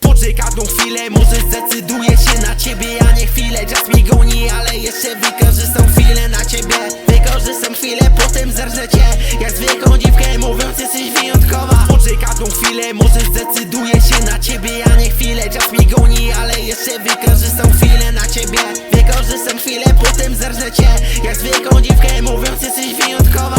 Poczekaj tą chwilę, może zdecyduję się na ciebie, a nie chwilę. Czas mnie goni, ale jeszcze wykorzystam chwilę na ciebie. Wykorzystam chwilę, potem zerżnę cię. Jak zwykłą chwilę, może zdecyduję się na ciebie, a nie chwilę. Czas mnie goni, ale jeszcze wykorzystam chwilę na ciebie. Wykorzystam chwilę, potem zerżnę cię. Jak zwykłą dziwkę, mówiąc jesteś wyjątkowa.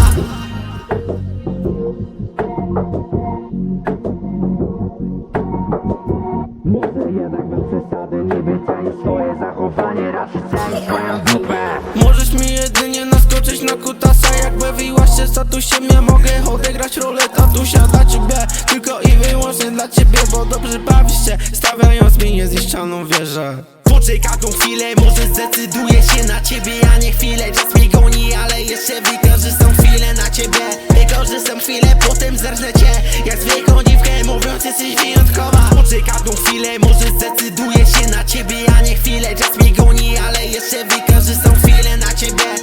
Może jednak bez przesady Niby swoje zachowanie. Raczej cenię swoją dupę. Możesz mi jedynie naskoczyć na kutasa Jak bawiłaś się statusiem Ja mogę odegrać rolę tatusia dla ciebie. Tylko i wyłącznie dla ciebie Bo dobrze bawisz się Stawiając mi niezniszczalną wieżę. Poczekaj tą chwilę, może zdecyduję się na ciebie, a nie chwilę. Czas mi goni, ale jeszcze wykorzystam chwilę na ciebie. Wykorzystam chwilę, potem zerżnę cię. Jak zwykłą dziwkę, mówiąc jesteś wyjątkowa. Poczekaj tą chwilę, może zdecyduję się na ciebie, a nie chwilę. Czas mi goni, ale jeszcze wykorzystam chwilę na ciebie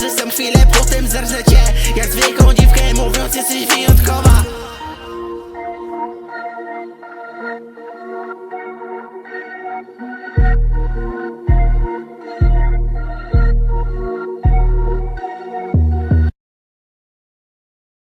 Wykorzystam chwilę, potem zarżę cię Jak zwykłą dziwkę mówiąc jesteś wyjątkowa.